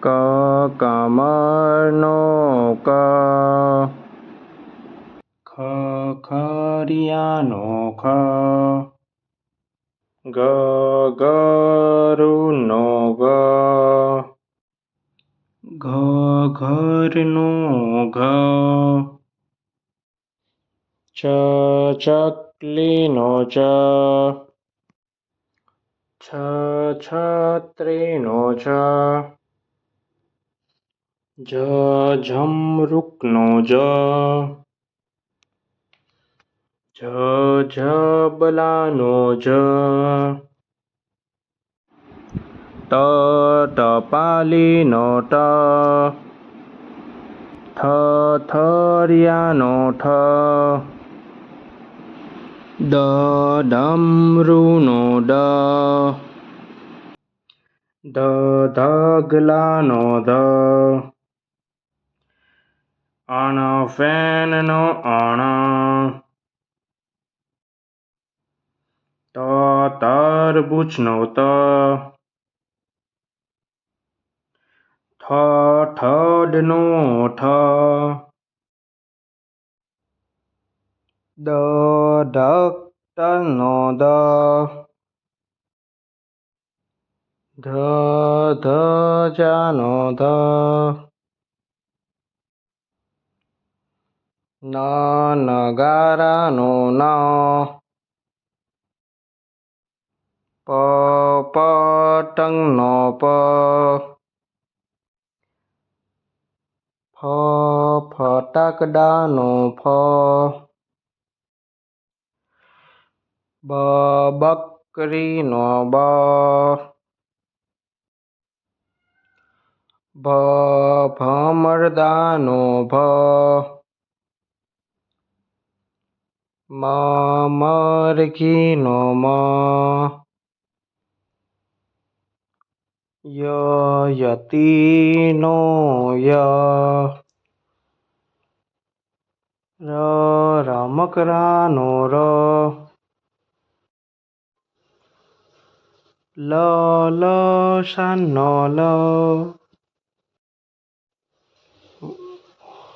ક કમળનો ક ખ ખરિયાનો ખ ગ ગરુનો ગ ઘ ઘરનો ઘ ચ ચકલીનો ચ છ છત્રીનો છ જ ઝમરૂકનો જ જ ઝબલાનો જ ટ ટપાલીનો ટ થ થરિયાનો ઠ ડ ડમરૂનો ડ ધ ધગલાનો ધ અણ ફેનનો અણ ત તરબૂચનો ત. ઠ ઠડનો ઠ. દ ઢક્કરનો દ. ધ ધજાનો ધ. ન નગારાનો ન પ પતંગનો પ. ફ, ફટાકડાનો ફ. બ, બકરીનો બ. ભ ભમરદાનો ભ મ મરઘીનો મ. યતીનો ય. ર રમકડાનો ર. લ લસણનો લ.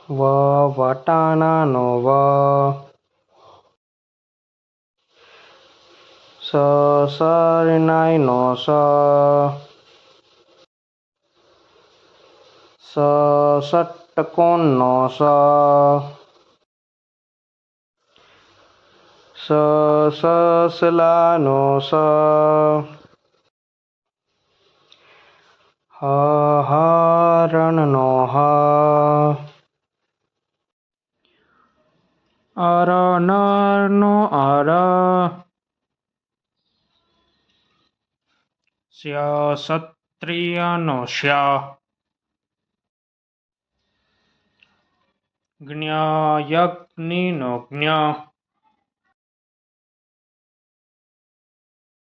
વ વટાણાનો વ. sơ sơ nay nọ sơ sơ sắt con nọ sơ sơ sơ sơ la nọ sơ ha ha, ran nọ ha. Ara nar no ara સ્ય ક્ષત્રિયનો સ્ય જ્ઞ યજ્ઞિનો જ્ઞ